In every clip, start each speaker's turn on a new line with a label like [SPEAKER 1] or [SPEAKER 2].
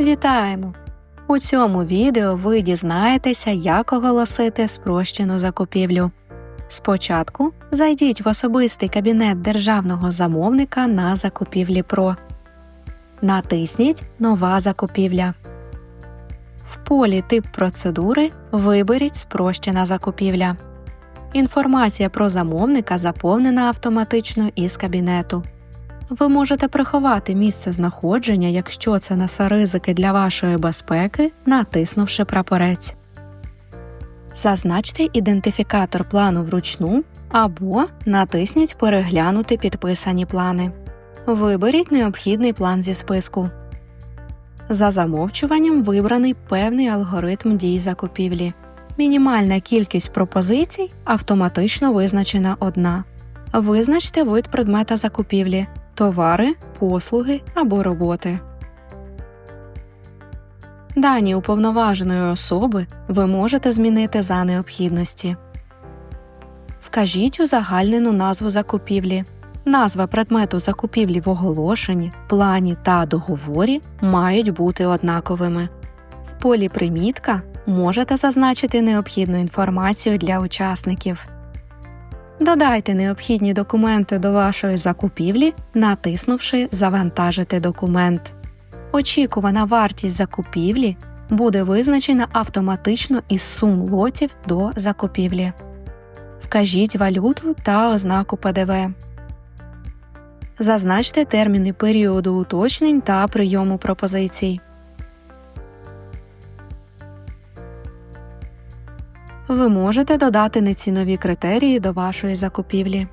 [SPEAKER 1] Вітаємо! У цьому відео ви дізнаєтеся, як оголосити спрощену закупівлю. Спочатку зайдіть в особистий кабінет державного замовника на закупівлі ПРО. Натисніть Нова закупівля. В полі Тип процедури виберіть Спрощена закупівля. Інформація про замовника заповнена автоматично із кабінету. Ви можете приховати місце знаходження, якщо це несе ризики для вашої безпеки, натиснувши прапорець. Зазначте ідентифікатор плану вручну або натисніть Переглянути підписані плани. Виберіть необхідний план зі списку. За замовчуванням вибраний певний алгоритм дій закупівлі. Мінімальна кількість пропозицій автоматично визначена одна. Визначте вид предмета закупівлі товари, послуги або роботи. Дані уповноваженої особи ви можете змінити за необхідності. Вкажіть узагальнену назву закупівлі. Назва предмету закупівлі в оголошенні, плані та договорі мають бути однаковими. В полі Примітка можете зазначити необхідну інформацію для учасників. Додайте необхідні документи до вашої закупівлі, натиснувши Завантажити документ. Очікувана вартість закупівлі буде визначена автоматично із сум лотів до закупівлі. Вкажіть валюту та ознаку ПДВ. Зазначте терміни періоду уточнень та прийому пропозицій. Ви можете додати нецінові критерії до вашої закупівлі.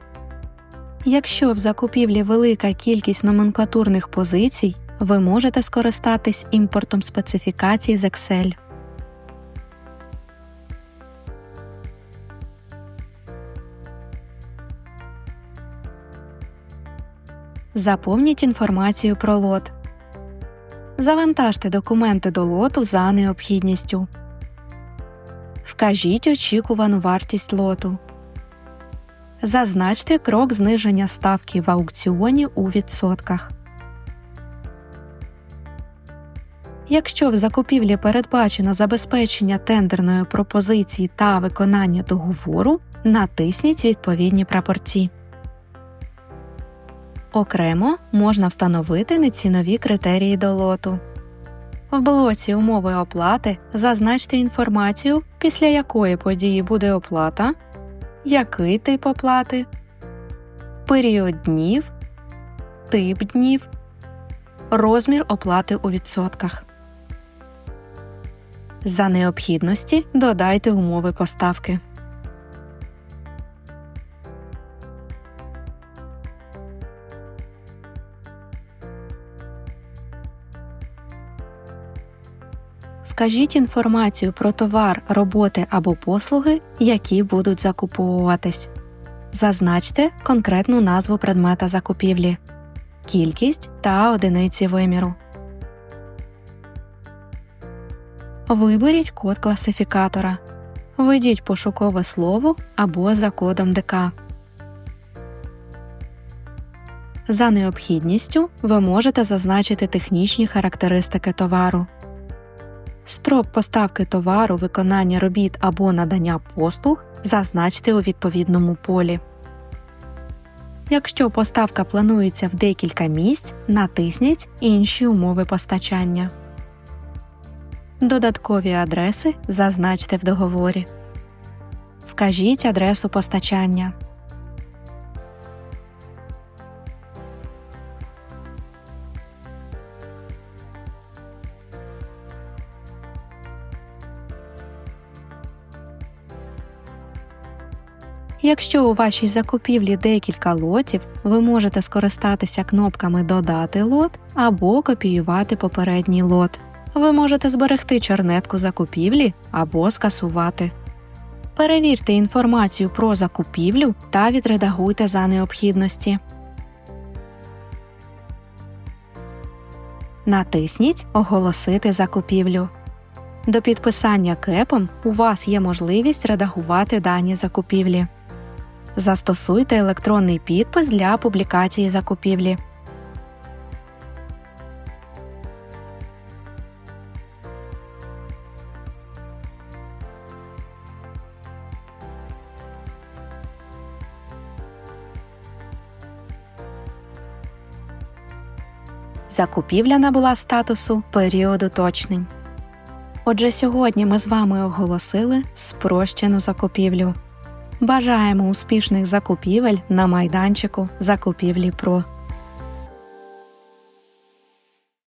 [SPEAKER 1] Якщо в закупівлі велика кількість номенклатурних позицій, ви можете скористатись імпортом специфікацій з Excel. Заповніть інформацію про лот. Завантажте документи до лоту за необхідністю. Вкажіть очікувану вартість лоту. Зазначте крок зниження ставки в аукціоні у відсотках. Якщо в закупівлі передбачено забезпечення тендерної пропозиції та виконання договору, натисніть відповідні прапорці. Окремо можна встановити нецінові критерії до лоту. В блоці Умови оплати зазначте інформацію, після якої події буде оплата, який тип оплати, період днів, тип днів, розмір оплати у відсотках. За необхідності додайте умови поставки. Вкажіть інформацію про товар, роботи або послуги, які будуть закуповуватись. Зазначте конкретну назву предмета закупівлі, кількість та одиниці виміру. Виберіть код класифікатора. Введіть пошукове слово або за кодом ДК. За необхідністю ви можете зазначити технічні характеристики товару. Строк поставки товару, виконання робіт або надання послуг зазначте у відповідному полі. Якщо поставка планується в декілька місць, натисніть Інші умови постачання. Додаткові адреси зазначте в договорі. Вкажіть адресу постачання. Якщо у вашій закупівлі декілька лотів, ви можете скористатися кнопками Додати лот або копіювати попередній лот. Ви можете зберегти чернетку закупівлі або скасувати. Перевірте інформацію про закупівлю та відредагуйте за необхідності. Натисніть Оголосити закупівлю. До підписання кепом у вас є можливість редагувати дані закупівлі. Застосуйте електронний підпис для публікації закупівлі. Закупівля набула статусу періоду точнень. Отже, сьогодні ми з вами оголосили спрощену закупівлю. Бажаємо успішних закупівель на майданчику закупівлі ПРО.